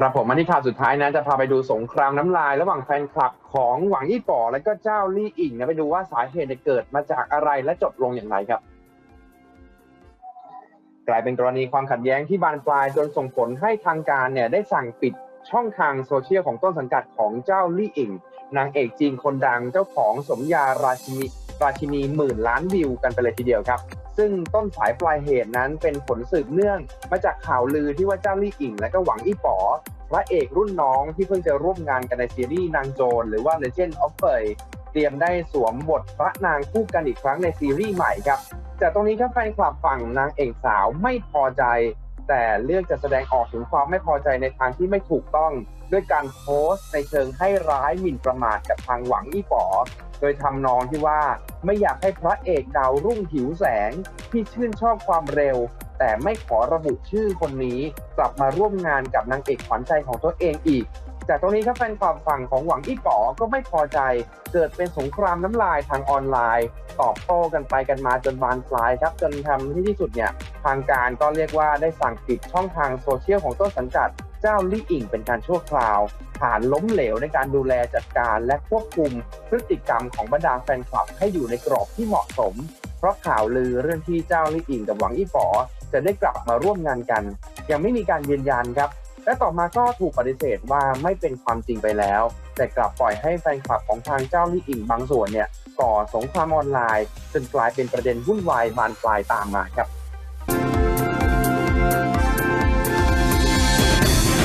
ครับผมมาที่ข่าวสุดท้ายนะจะพาไปดูสงครามน้ำลาย ระหว่างแฟนคลับของหวังยี่ป๋อและก็เจ้าลี่อิงนะไปดูว่าสาเหตุเนี่ยเกิดมาจากอะไรและจบลงอย่างไรครับ กลายเป็นกรณีความขัดแย้งที่บานปลายจนส่งผลให้ทางการเนี่ยได้สั่งปิดช่องทางโซเชียลของต้นสังกัดของเจ้าลี่อิงนางเอกจีนคนดังเจ้าของสมญาราชินีราชินีหมื่นล้านวิวกันไปเลยทีเดียวครับ ซึ่งต้นสายปลายเหตุนั้นเป็นผลสืบเนื่อง มาจากข่าวลือที่ว่าเจ้าลี่อิงและก็หวังอี้ป๋อพระเอกรุ่นน้องที่เพิ่งจะร่วมงานกันในซีรีส์นางโจรหรือว่า Legend of f e y เตรียมได้สวมบทพระนางคู่กันอีกครั้งในซีรีส์ใหม่ครับแต่ตรงนี้ครับแฟนคลับฝั่งนางเอกสาวไม่พอใจ แต่เลือกจะแสดงออกถึงความไม่พอใจในทางที่ไม่ถูกต้อง ด้วยการโพสต์ในเชิงให้ร้ายหมิ่นประมาทกับทางหวังอี้ป๋อโดยทำนองที่ว่าไม่อยากให้พระเอกดาวรุ่งหิวแสงที่ชื่นชอบความเร็ว แต่ไม่ขอระบุชื่อคนนี้ กลับมาร่วมงานกับนางเอกขวัญใจของตัวเองอีก จากตรงนี้ครับแฟนความฝั่งของหวังอี้ป๋อก็ไม่พอใจ เกิดเป็นสงครามน้ำลายทางออนไลน์ ตอบโต้กันไปกันมาจนบานปลายครับ จนทำที่ที่สุดเนี่ยทางการก็เรียกว่าได้สั่งปิดช่องทางโซเชียลของต้นสังกัดเจ้าลี่อิงเป็นการชั่วคราว ฐานล้มเหลวในการดูแลจัดการและควบคุมพฤติกรรมของบรรดาแฟนคลับให้อยู่ในกรอบที่เหมาะสม เพราะข่าวลือเรื่องที่เจ้าลี่อิงกับหวังอี้ป๋อจะได้กลับมาร่วมงานกัน ยังไม่มีการยืนยันครับ และต่อมาก็ถูกปฏิเสธว่าไม่เป็นความจริงไปแล้ว แต่กลับปล่อยให้แฟนคลับของทางเจ้าลี่อิงบางส่วนเนี่ยก่อสงครามออนไลน์จนกลายเป็นประเด็นวุ่นวายบานปลายตามมาครับ